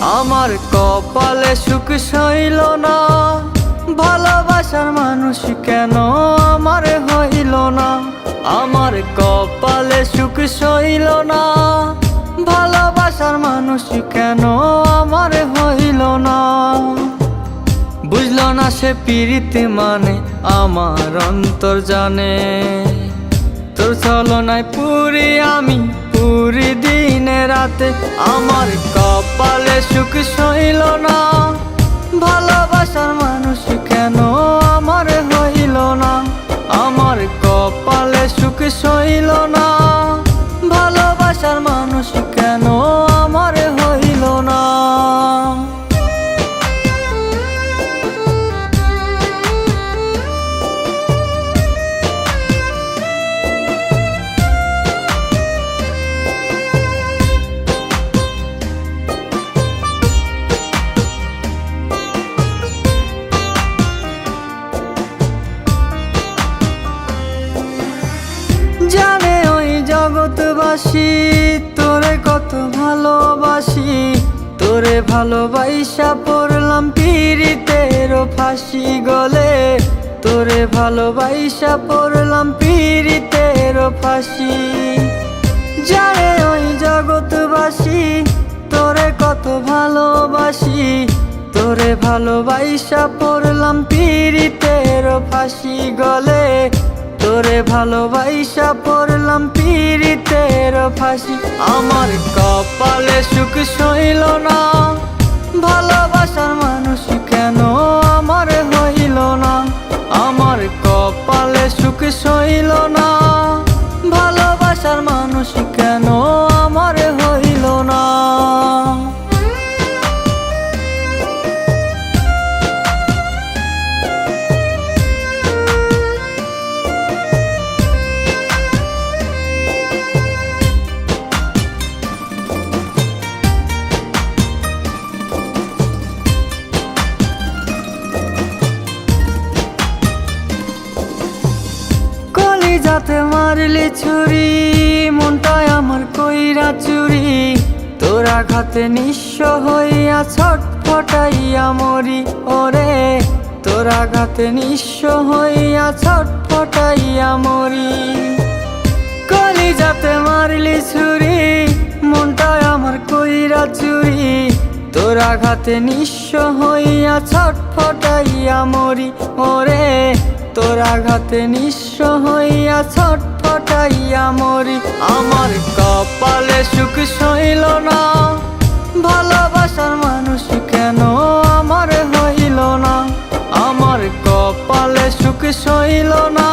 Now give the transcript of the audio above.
আমার কপালে সুখ সইল না, ভালোবাসার মানুষ কেন আমার হইল না? আমার কপালে সুখ সইল না, ভালোবাসার মানুষ কেন আমার হইল না? বুঝলো না সে পীড়িতে মানে আমার অন্তর জানে, তোর ছলনায় পুরি আমি পুরি দিনে রাতে আমার কপালে সুখ সইল না। ভালোবাসার মানুষ জগৎবাসী তোরে কত ভালোবাসি। তোরে ভালোবাসা পড়লাম পীড়িতের ফাঁসি গলে। তোরে ভালোবাসা পড়লাম পীড়িতের ফাঁসি। জানে ওই জগৎবাসী, তোরে কত ভালোবাসি। তোরে ভালোবাসা পড়লাম পীড়িতের ফাঁসি গলে। তোরে ভালোবাসা পড়লাম ফাঁসি। আমার কপালে সুখ সইল না। ভালোবাসার মানুষ কেন আমার হইল না? আমার কপালে সুখ সইল না। কলি যাতে মারলি ছুরি, মনটায় আমার কইরা চুরি। তোরা ঘাতে নিঃস্ব হইয়া ছটফটাইয়া মরি, ওরে। তোরা ঘাতে নিঃস্ব হইয়া ছটফটাইয়া মরি। কলি যাতে মারলি ছুরি, মনটায় আমার কইরা চুরি। তোরা ঘাতে নিঃস্ব হইয়া ছটফটাইয়া মরি, ওরে। তোরা ঘাতে নিঃস্ব হইয়া ছটফটাইয়া মরি। আমার কপালে সুখ সইল না। ভালোবাসার মানুষ কেন আমার হইল না? আমার কপালে সুখ সইল না।